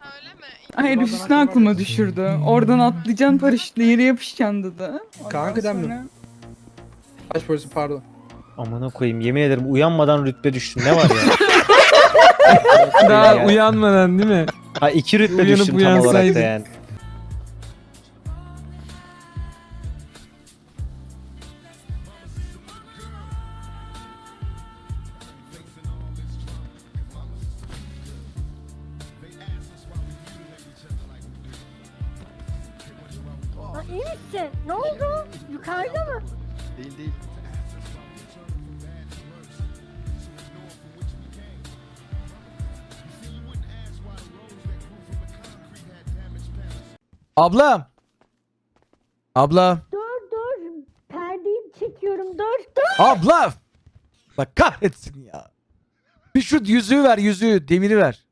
Öyle mi? Hayır Hüsnü aklıma düşürdü. Oradan atlayacaksın paraşütle yere yapışacaksın dedi. Ondan Kanka sonra- Baş polisi pardon. Amına koyayım yemin ederim uyanmadan rütbe düştüm ne var ya? Daha Ya. uyanmadan değil mi? Ha iki rütbe Uyanıp düştüm tam olarak da yani. İyi misin? Ne oldu? Yukarıda mı? Değil değil. Abla. Abla. Dur dur. Perdeyi çekiyorum. Dur dur. Abla. Bak kahretsin ya. Bir şu yüzüğü ver yüzüğü. Demiri ver.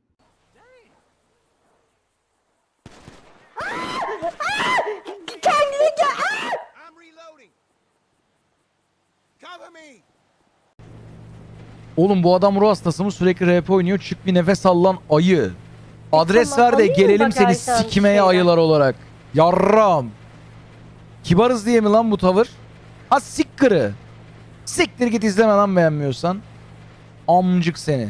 Oğlum bu adam ruh hastası mı sürekli rap oynuyor. Çık bir nefes al lan ayı. Adres tamam, ver de mı gelelim seni sikimeye şeyden? ayılar olarak. Yarram. Kibarız diye mi lan bu tavır? Ha sikkırı. Siktir git izleme lan beğenmiyorsan. Amcık seni.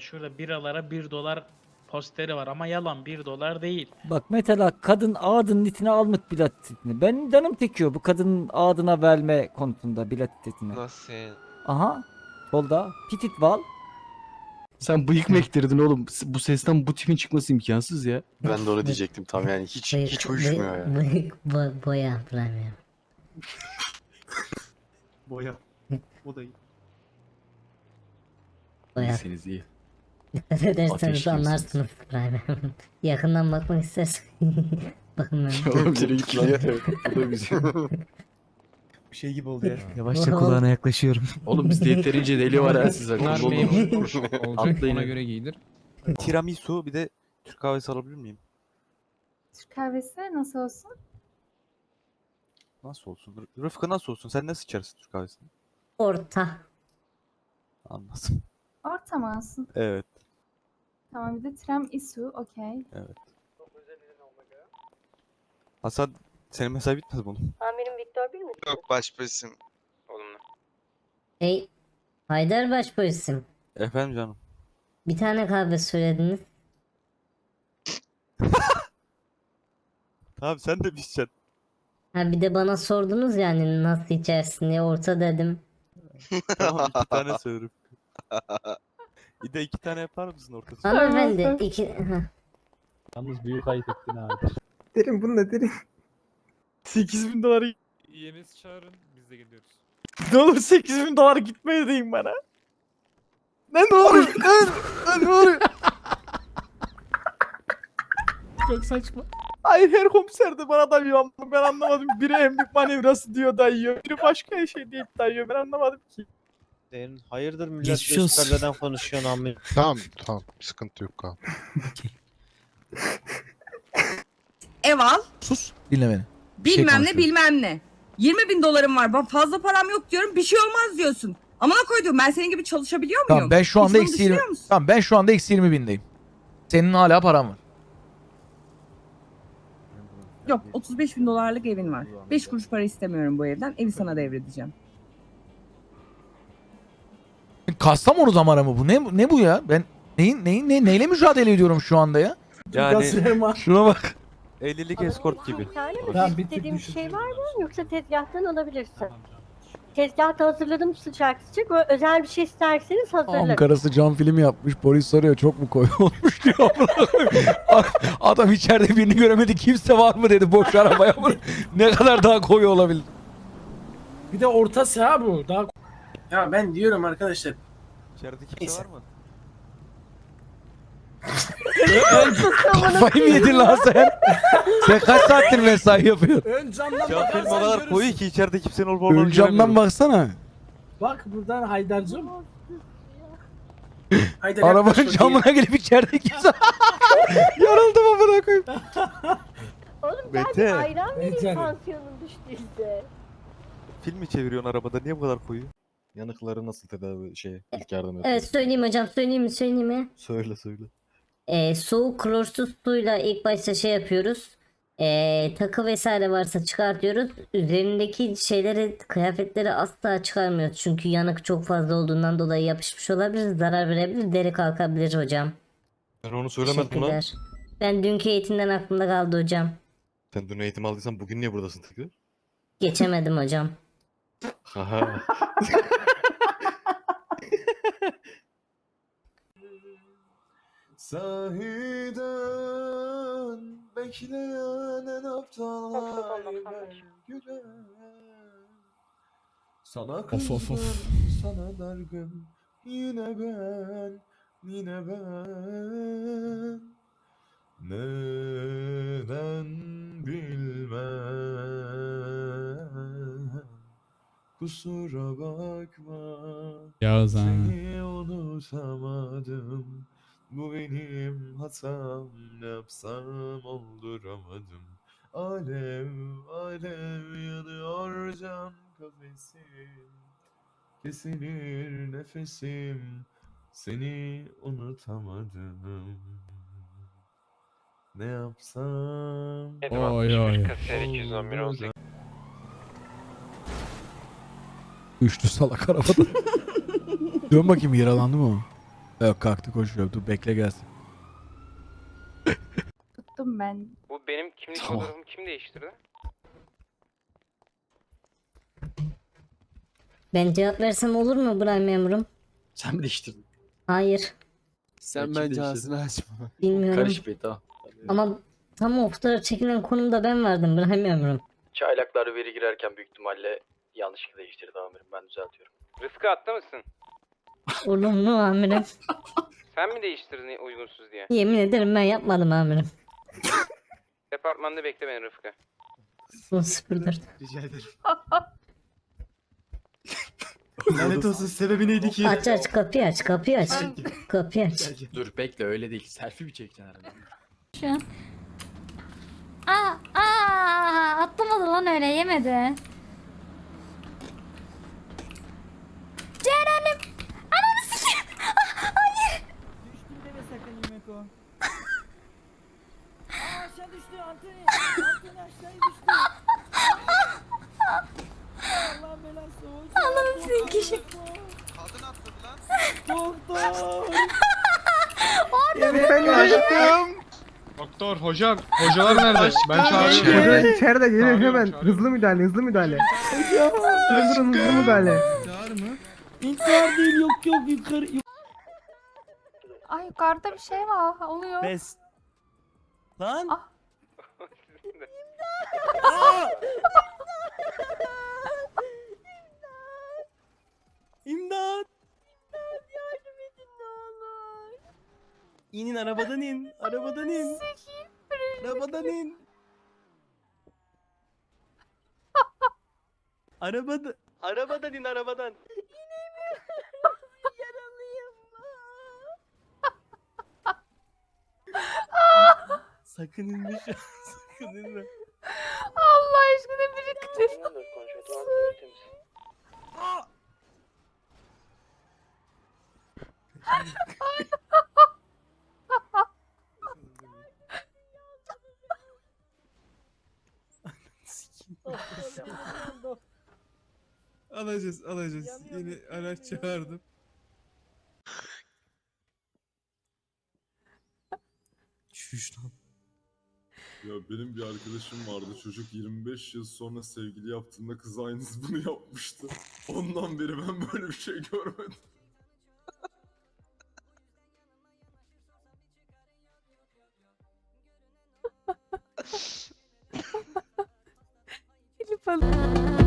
Şurada biralara 1 dolar posteri var ama yalan 1 dolar değil. Bak mesela kadın ağdının itine almak biletini. Ben canım tekiyor bu kadının ağdına verme konusunda biletini. Nasıl yani? Aha. Solda. Pitit val. Sen bıyık mı ektirdin oğlum? Bu sesten bu tipin çıkması imkansız ya. Ben de onu diyecektim tam yani hiç hiç uyuşmuyor ya. Bıyık boya Prime. Boya. O da iyi. Boya. Seniz iyi. Dikkat Ateşli ederseniz misiniz? anlarsınız Prime. Yakından bakmak istersen. Bakın ben. Oğlum seni güzel. Bir şey gibi oldu ya. Yavaşça kulağına yaklaşıyorum. Oğlum bizde yeterince deli var ha siz Bunlar memur olacak Atlayın. ona göre giydir. Tiramisu bir de Türk kahvesi alabilir miyim? Türk kahvesi nasıl olsun? Nasıl olsun? R- Rıfkı nasıl olsun? Sen nasıl içersin Türk kahvesini? Orta. Anladım. Orta mı olsun? Evet. Tamam bir de tiramisu okey. Hasan senin mesai bitmez bunun. Amirim Viktor bir mi? Yok baş polisim. Olumlu. Hey. Haydar Başpolisim. Efendim canım. Bir tane kahve söylediniz. Tamam sen de içeceksin. Ha bir de bana sordunuz yani nasıl içersin diye orta dedim. tamam iki tane söylerim. bir de iki tane yapar mısın ortasına? Hanımefendi iki... Yalnız büyük ayıp ettin abi. Derin bunu da derin. 8000 doları Yeniz çağırın biz de geliyoruz. ne olur 8000 dolar gitmeye deyin bana. Ne ne oluyor? ne, ne oluyor? Çok saçma. Hayır her komiser de bana da bir anlam ben anlamadım. Biri emlik manevrası diyor dayıyor. Biri başka şey diye dayıyor ben anlamadım ki. Senin hayırdır millet Geçmiş olsun. göstermeden konuşuyorsun amir. Tamam tamam sıkıntı yok abi. Ev al. Sus. Dinle beni. Bilmem ne bilmem ne. 20 bin dolarım var. Bak fazla param yok diyorum. Bir şey olmaz diyorsun. Amına koydum ben senin gibi çalışabiliyor muyum? Tamam ben şu anda Hiç bunu eksi 20. düşünüyor musun? Tamam ben şu anda eksi 20 bindeyim. Senin hala paran var. Yok 35 bin dolarlık evin var. 5 kuruş para istemiyorum bu evden. Evi sana devredeceğim. Kastamonu zamanı mı bu? Ne ne bu ya? Ben neyin neyin ne neyle mücadele ediyorum şu anda ya? Yani Şuna bak. evlilik eskort gibi. Tamam, bir tık İstediğin bir düşün. şey var mı? Yoksa tezgahtan alabilirsin. Tezgahta hazırladım sıcak sıcak. Özel bir şey isterseniz hazırlarım. Ankara'sı cam filmi yapmış. Polis soruyor çok mu koyu olmuş diyor. Adam içeride birini göremedi. Kimse var mı dedi boş arabaya. ne kadar daha koyu olabilir? Bir de orta saha bu. Daha Ya ben diyorum arkadaşlar. İçeride kimse Neyse. var mı? Kafayı mı yedin lan sen? sen kaç saattir mesai yapıyorsun? Ön camdan Ya film o bakarsan kadar görürsün. koyu ki içeride kimsenin olup olmadığını Ön camdan göremiyorum. baksana. Bak buradan Haydar'cığım. Haydar Arabanın yaklaş bakayım. camına gelip içeride kimse... Yarıldım amına koyayım. Oğlum Mete. bir ayran vereyim Mete. tansiyonun düştüyse. Film mi çeviriyorsun arabada? Niye bu kadar koyu? Yanıkları nasıl tedavi şey ilk yardım Evet söyleyeyim hocam söyleyeyim mi söyleyeyim mi? Söyle söyle. Ee, soğuk klorsuz suyla ilk başta şey yapıyoruz. Ee, takı vesaire varsa çıkartıyoruz. Üzerindeki şeyleri, kıyafetleri asla çıkarmıyoruz. Çünkü yanık çok fazla olduğundan dolayı yapışmış olabilir, zarar verebilir, deri kalkabilir hocam. Ben onu söylemedim lan. Teşekkürler. Ben dünkü eğitimden aklımda kaldı hocam. Sen dün eğitim aldıysan bugün niye buradasın tekrar? Geçemedim hocam. Sahiden bekleyen en aptallar güler. Sana Of, of, of. sana dargın yine ben, yine ben. Neden bilmem Kusura bakma ha. Seni unutamadım Bu benim hatam Ne yapsam olduramadım Alev alev yanıyor can kafesim Kesilir nefesim Seni unutamadım Ne yapsam Oy oy. olduramadım. Üçlü salak arabada. Dön bakayım yaralandı mı o? Yok kalktı koşuyor. Dur bekle gelsin. Tuttum ben. Bu benim kimlik Tamam. fotoğrafımı kim değiştirdi? Ben cevap versem olur mu Brian memurum? Sen mi değiştirdin? Hayır, Sen bence ağzını açma. bilmiyorum. Karış be tamam. Ama tam o fotoğraf çekilen konumda ben vardım Brian memurum. Çaylaklar veri girerken büyük ihtimalle yanlışlıkla değiştirdi amirim. Ben düzeltiyorum. Rıfkı attı mısın? Olumlu amirim. Sen mi değiştirdin uygunsuz diye? Yemin ederim ben yapmadım amirim. Departmanda bekle beni Rıfkı. Son 04. Rica ederim. Lanet olsun sebebi neydi ki? Aç aç kapıyı aç kapıyı aç. Kapıyı aç. Dur bekle öyle değil. Selfie mi çekeceksin arada? Şu an. Aa, aa, atlamadı lan öyle yemedi. Sakın yemek o. Aa aşağı düştü Antony. Antony aşağıya düştü. Allah belası hocam. Allah'ım sikeyim. Doktor. Doktor, hocam, hocalar nerede? Ben çağırıyorum. içeride gelin hemen. Hızlı müdahale hızlı müdahale. Hocam. hızlı müdahale. İntihar değil yok yok yukarı. Ay yukarıda bir şey var. Oluyor. Bes. Lan. Ah. Aa! İmdat. yardım edin ne olur. İnin arabadan in. Arabadan in. Arabadan in. Arabada arabadan in arabadan. Sakın inme şu an. Sakın inme. Allah aşkına biri kıtır. Aa! Alacağız alacağız. Yeni araç çağırdım. Şuş lan. Ya benim bir arkadaşım vardı. Çocuk 25 yıl sonra sevgili yaptığında kız aynısı bunu yapmıştı. Ondan beri ben böyle bir şey görmedim. Filip alın.